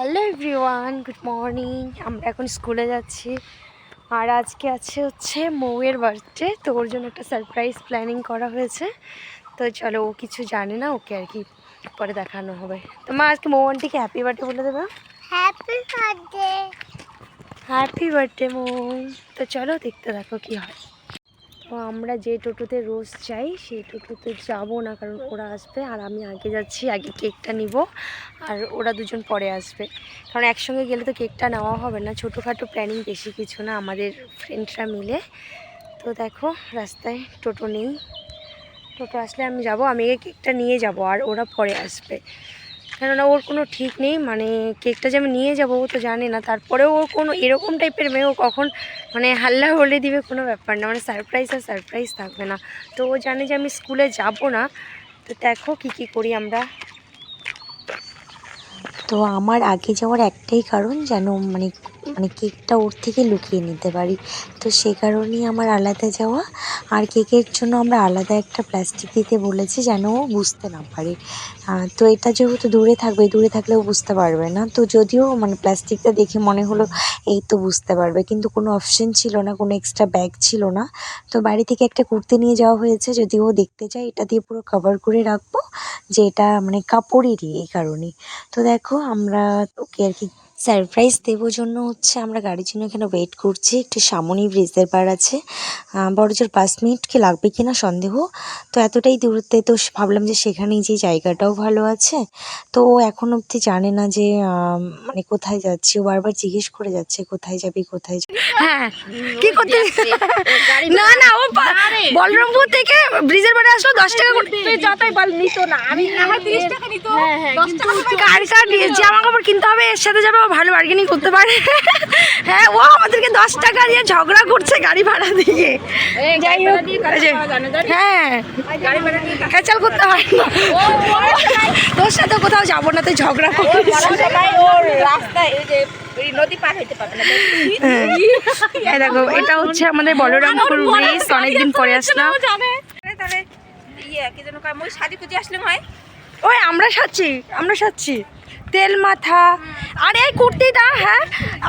Hello everyone good morning আমরা এখন স্কুলে যাচ্ছি। আর আজকে আছে হচ্ছে মৌয়ের বার্থডে তো ওর জন্য একটা সারপ্রাইজ প্ল্যানিং করা হয়েছে। তো চলো ও কিছু জানে না ওকে আর কি পরে দেখানো হবে। তো মা আজকে মৌ আন্টিকে হ্যাপি বার্থডে বলে দেবে? Happy birthday happy birthday Mou তো চলো দেখতে দেখো কি হয়। আমরা যে টোটোতে রোজ যাই, সেই টোটোতে যাব না কারণ ওরা আসবে আর আমি আগে যাচ্ছি, আগে কেকটা নিব আর ওরা দুজন পরে আসবে। কারণ একসঙ্গে গেলে তো কেকটা নেওয়া হবে না, ছোটোখাটো প্ল্যানিং বেশি কিছু না, আমাদের ফ্রেন্ডরা মিলে। তো দেখো, রাস্তায় টোটো নেই। টোটো আসলে আমি যাব, আমি কেকটা নিয়ে যাব আর ওরা পরে আসবে। কেননা ওর কোনো ঠিক নেই মানে কেকটা যে আমি নিয়ে যাব ও তো জানে না। তারপরেও ওর কোনো এরকম টাইপের মেয়ে ও কখন মানে হাল্লা হলে দিবে কোনো ব্যাপার না মানে সারপ্রাইজ আর সারপ্রাইজ থাকবে না। তো ও জানে যে আমি স্কুলে যাব না। তো দেখো কি কি করি আমরা। তো আমার আগে যাওয়ার একটাই কারণ যেন মানে মানে কেকটা ওর থেকে লুকিয়ে নিতে পারি। তো সে কারণেই আমার আলাদা যাওয়া। আর কেকের জন্য আমরা আলাদা একটা প্লাস্টিক দিতে বলেছি যেন ও বুঝতে না পারে। তো এটা যেহেতু দূরে থাকবে, দূরে থাকলেও বুঝতে পারবে না। তো যদিও মানে প্লাস্টিকটা দেখে মনে হলো এই তো বুঝতে পারবে, কিন্তু কোনো অপশন ছিল না, কোনো এক্সট্রা ব্যাগ ছিল না। তো বাড়ি থেকে একটা কুর্তি নিয়ে যাওয়া হয়েছে যদি ও দেখতে চায়, এটা দিয়ে পুরো কভার করে রাখব যে এটা মানে কাপড়েরই এই কারণে তো দেখো আমরা ওকে আর কি সারপ্রাইজ দেবো জন্য হচ্ছে আমরা গাড়ির জন্য এখানে ওয়েট করছি। একটু সামনেই ব্রিজের পার আছে। বড় জোর পাঁচ মিনিট কি লাগবে কি না সন্দেহ। তো এতটাই দূরত্বে তো ভাবলাম যে সেখানেই যে জায়গাটাও ভালো আছে। তো ও এখন অবধি জানে না যে মানে কোথায় যাচ্ছি। ও বারবার জিজ্ঞেস করে যাচ্ছে কোথায় যাবি কোথায় যাবি? হ্যাঁ কি করতে না না ও বলরামপুর থেকে ব্রিজের বাড়ি আসলো দশ টাকা করে যতই বল নিত না। আমি আমার 30 টাকা নিত। 10 টাকা করে কার কার জামা কাপড় কিনতে হবে এর সাথে যাবে ভালো বার্গেনিং করতে পারে। হ্যাঁ ও আমাদেরকে দশ টাকা দিয়ে ঝগড়া করছে গাড়ি ভাড়া দিয়ে। যাই হোক হ্যাঁ। খেচাল করতে হয় না। তোর সাথে কোথাও যাব না তুই ঝগড়া রাস্তায় ওই না। হ্যাঁ। দেখো এটা হচ্ছে আমাদের বলরামপুর ব্রিজ অনেকদিন পরে আসলাম। তাহলে ইয়ে কি যেন কয় মই শাদি কুজি আসলে হয়। ওই আমরা সাচ্ছি আমরা সাচ্ছি তেল মাথা। আর এই কুর্তিটা হ্যাঁ?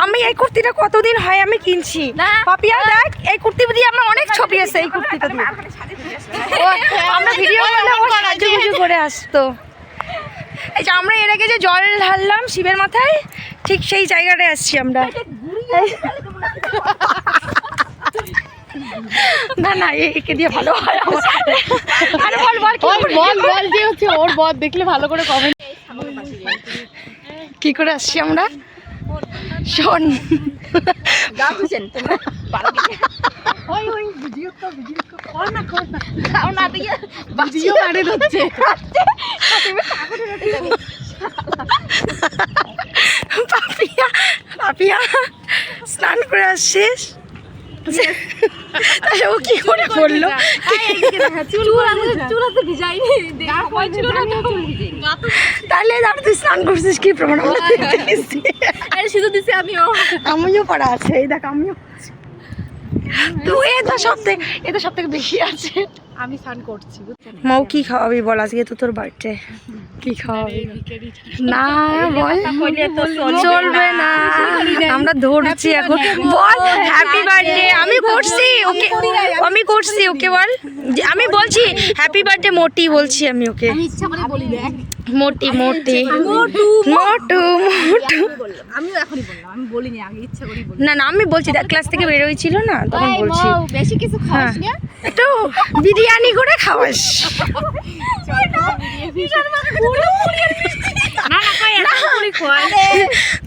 আমি এই কুর্তিটা কতদিন হয় আমি কিনছি? পাপিয়া দেখ এই কুর্তি দিয়ে আমার অনেক ছবি আছে এই কুর্তিটা দিয়ে। আমরা ভিডিও করলে ও সাজুগুজু করে আসতো। এই যে আমরা এর আগে যে জল ঢাললাম শিবের মাথায় ঠিক সেই জায়গাটায় আসছি আমরা। না না একে দিয়ে ভালো হয়। আরে বল বল বল বল যে হচ্ছে ওর বদ দেখলে ভালো করে কমেন্ট কি করে আসছি আমরা? শোন। গা বুঝেন তোমরা? ভালো দিকে। ওই ওই ভিডিও তো ভিডিও কর না কর না। খাও না দিয়ে। ভিডিও হচ্ছে পাপিয়া পাপিয়া স্নান করে আসছিস? তাহলে ও কি করে করল চুল চুল আছে ভিজাইনি। দেখা হয়েছিল না তাহলে আর তুই স্নান করছিস কি প্রমাণ আমরা আরে শুধু দিছি আমিও। আমিও পড়া আছে এই দেখ আমিও তুই সব থেকে সব থেকে বেশি আছে। আমি স্নান করছি মাও কি খাওয়াবি বল আজকে তো তোর বার্থডে কি খাওয়াবি? না বল। চলবে না। আমরা ধরছি এখন। বল হ্যাপি বার্থডে আমি করছি ওকে আমি করছি। ওকে বল। যে আমি বলছি হ্যাপি বার্থডে মোটি বলছি আমি ওকে। ইচ্ছা করে বলি দেখ। মোটি মোটি। মোটু মোটু আমিও এখনই বললাম আমি বলিনি আগে ইচ্ছা বলি না না আমি বলছি ক্লাস থেকে বেরোয়ছিল না তখন বলছি। বেশি কিছু খাস না। একটু বিরিয়ানি করে খাওয়াস।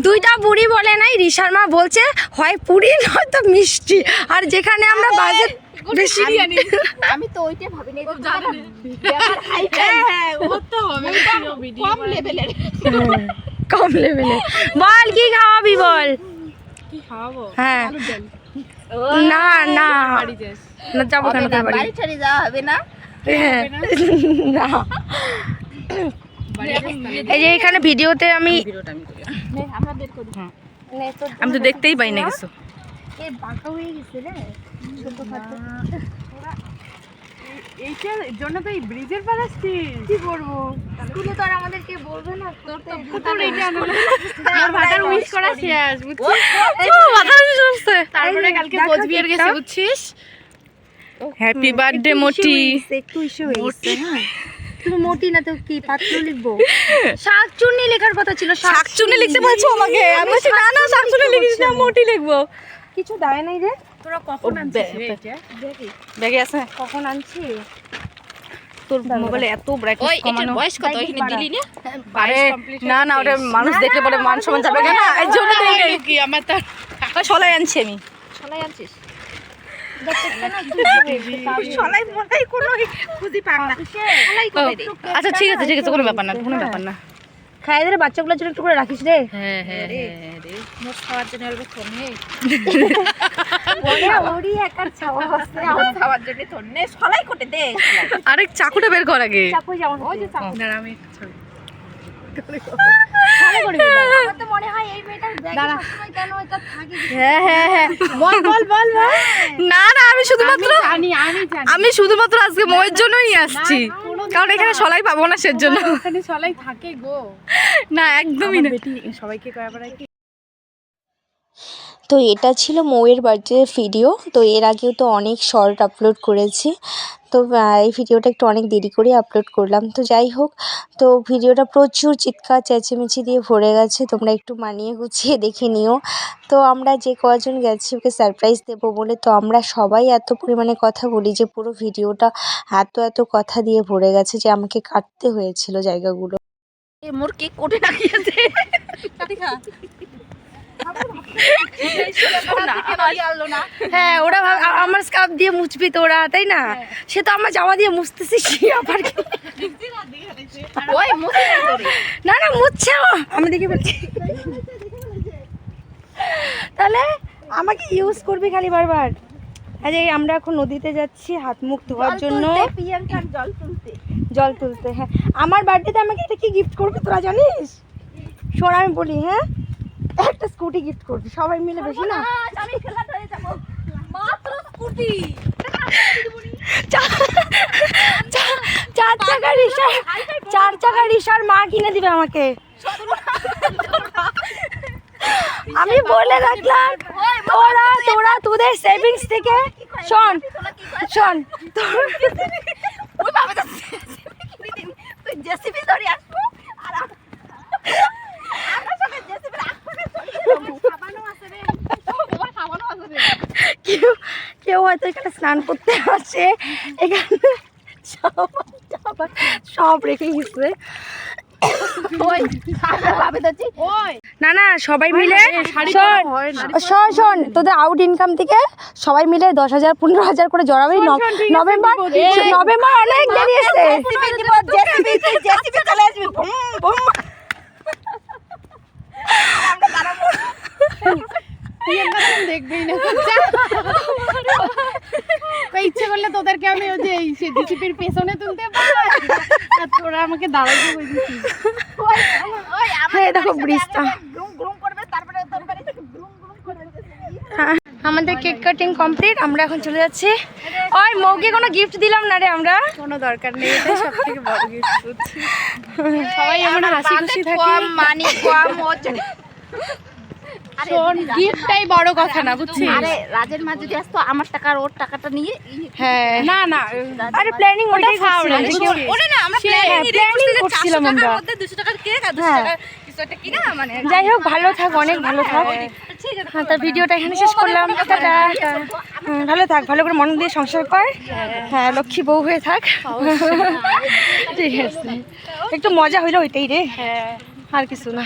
দুইটা বুড়ি বলে নাই রিসার মা বলছে হয় পুরি নয়তো মিষ্টি। আর যেখানে আমরা বাজেট বেশি আমি তো ভাবি হ্যাঁ ও তো হবে কম লেভেলের কম লেভেলে বল কি খাওয়াবি বল? কি খাওয়াবো? হ্যাঁ। না না। না যাব কেন তোর বাড়ি বাড়ি যাওয়া হবে না। হ্যাঁ। না? এই যে এখানে ভিডিওতে আমি আমি তো দেখতেই পাই না কিছু। বাঁকা হয়ে গেছে রে। এইটার জন্য তো এই ব্রিজের পার আসছিস। কি করব? স্কুলে তো আর আমাদেরকে বলবে না তোর তো তোর এইটা আমার ভাতার উইশ করা। শেষ বুঝছিস? তারপরে কালকে কোচবিহার গেছে বুঝছিস? হ্যাপি বার্থডে মোটি একটু ইস্যু হয়েছে হ্যাঁ তুমি মোটি না তো কি পাত্র লিখব? শাকচুন্নি লেখার কথা ছিল শাকচুনি লিখতে বলছো আমাকে। আমি বলছি না না শাকচুনি লিখিস না। মোটি লিখব। কিছু দেয় নাই রে। তোরা কখন আনছিস? ব্যাগে আছে। কখন আনছি? তোর মোবাইলে এত ব্রাইটনেস কমানো। বয়স কত? এখানে দিলি না? আরে না না ওটা মানুষ দেখলে পরে মান সম্মান যাবে না এই জন্য দেই নাই কি আমার তো সলাই আনছি আমি। আনছিস? সলাই মলাই কোনো খুঁজি পাক না। ও, আচ্ছা ঠিক আছে ঠিক আছে কোনো ব্যাপার না কোনো ব্যাপার না। খাই দে বাচ্চাগুলোর জন্য একটু করে রাখিস রে হ্যাঁ হ্যাঁ হ্যাঁ রে। মোট খাওয়ার জন্য অল্প কম নেই ওরই একার ছাওয়া আছে খাওয়ার জন্য তোর নে সলাই কোটে দে আরে চাকুটা বের কর আগে। চাকুই যেমন ওই যে না আমি ছবি। আমার তো মনে হয় এই মেয়েটার ব্যাগে সবসময় কেন এটা থাকে। হ্যাঁ হ্যাঁ হ্যাঁ। বল বল বল বল। না না আমি শুধুমাত্র আমি আমি শুধুমাত্র আজকে ময়ের জন্যই আসছি। কারণ এখানে সলাই পাবো না সেজন্য। এখানে ওখানে সলাই থাকে গো। না একদমই না। সবাইকে কয়েবার কি তো এটা ছিল মৌয়ের বার্থডে ভিডিও। তো এর আগেও তো অনেক শর্ট আপলোড করেছি। তো এই ভিডিওটা একটু অনেক দেরি করে আপলোড করলাম। তো যাই হোক তো ভিডিওটা প্রচুর চিৎকার চেঁচেমেচি দিয়ে ভরে গেছে। তোমরা একটু মানিয়ে গুছিয়ে দেখে নিও। তো আমরা যে কজন গেছি ওকে সারপ্রাইজ দেবো বলে তো আমরা সবাই এত পরিমাণে কথা বলি যে পুরো ভিডিওটা এত এত কথা দিয়ে ভরে গেছে যে আমাকে কাটতে হয়েছিল জায়গাগুলো। মোর কেক কোটে রাখিয়েছে হ্যাঁ ওরা আমার স্কার্ফ দিয়ে মুছবি তো ওরা তাই না? সে তো আমার জামা দিয়ে মুছতেছি সে আবার না না মুছছে আমি দেখে বলছি তাহলে আমাকে ইউজ করবি খালি বারবার। আজ আমরা এখন নদীতে যাচ্ছি হাত মুখ ধোয়ার জন্য। জল তুলতে। জল তুলতে হ্যাঁ। আমার বার্থডেতে আমাকে এটা কি গিফট করবে তোরা জানিস? শোন আমি বলি হ্যাঁ? একটা স্কুটি গিফট করবি সবাই মিলে বেশি না? আমি হয়ে যাব। মাত্র স্কুটি। চার চাকা রিসার চার চাকা রিসার মা কিনে দিবে আমাকে। আমি বলে রাখলাম তোরা তোরা তোদের সেভিংস থেকে শোন শোন তোর জেসিবি ধরে আসব আর আম- আমরা সবাই জেসিবি আসবে সাবানও আছে রে তোমার সাবানও আছে রে কেউ কেউ হয়তো এখানে স্নান করতে আসে। এখানে সব রেখে গেছে। না না সবাই মিলে শোন তোদের আউট ইনকাম থেকে সবাই মিলে দশ হাজার পনেরো হাজার করে জড়াবি। নভেম্বর অনেক দেরি আছে জেসিবি দিব জেসিবি তুই জেসিবি চলে আসবি বুম বুম প্রিয়াঙ্কা তুমি দেখবেই না ইচ্ছে করলে তোদেরকে আমি ওই যে সে জিসিপির পেছনে তুলতে পারব আর তোরা আমাকে দাঁড়াতে বলছিস ওই দেখো ব্রিজটা গ্রুম গ্রুম করবে তারপরে তোর বাড়ি থেকে গ্রুম গ্রুম করে হ্যাঁ, আমাদের কেক কাটিং কমপ্লিট আমরা এখন চলে যাচ্ছি। ওই মৌকে কোনো গিফট দিলাম না রে আমরা। কোনো দরকার নেই এটাই সব থেকে বড় গিফট সবাই এমন হাসি খুশি থাকে। কম মানি কম শোন গিফটটাই বড় কথা না বুঝছিস? আরে রাজের মা যদি আসতো আমার টাকা আর ওর টাকাটা নিয়ে হ্যাঁ। না না আরে প্ল্যানিং ওটাই খাওয়ানো, করছিলাম ওরে না আমরা হ্যাঁ, করছিলাম আমরা। 200 টাকার কেক আর 200 হ্যাঁ। টাকার কিছু একটা কিনা মানে যাই হোক ভালো থাক অনেক ভালো থাক। হ্যাঁ তার ভিডিওটা এখানে শেষ করলাম। ভালো থাক ভালো করে মন দিয়ে সংসার কর। হ্যাঁ লক্ষ্মী বউ হয়ে থাক। ঠিক আছে। একটু মজা হইল ওইটাই রে। আর কিছু না।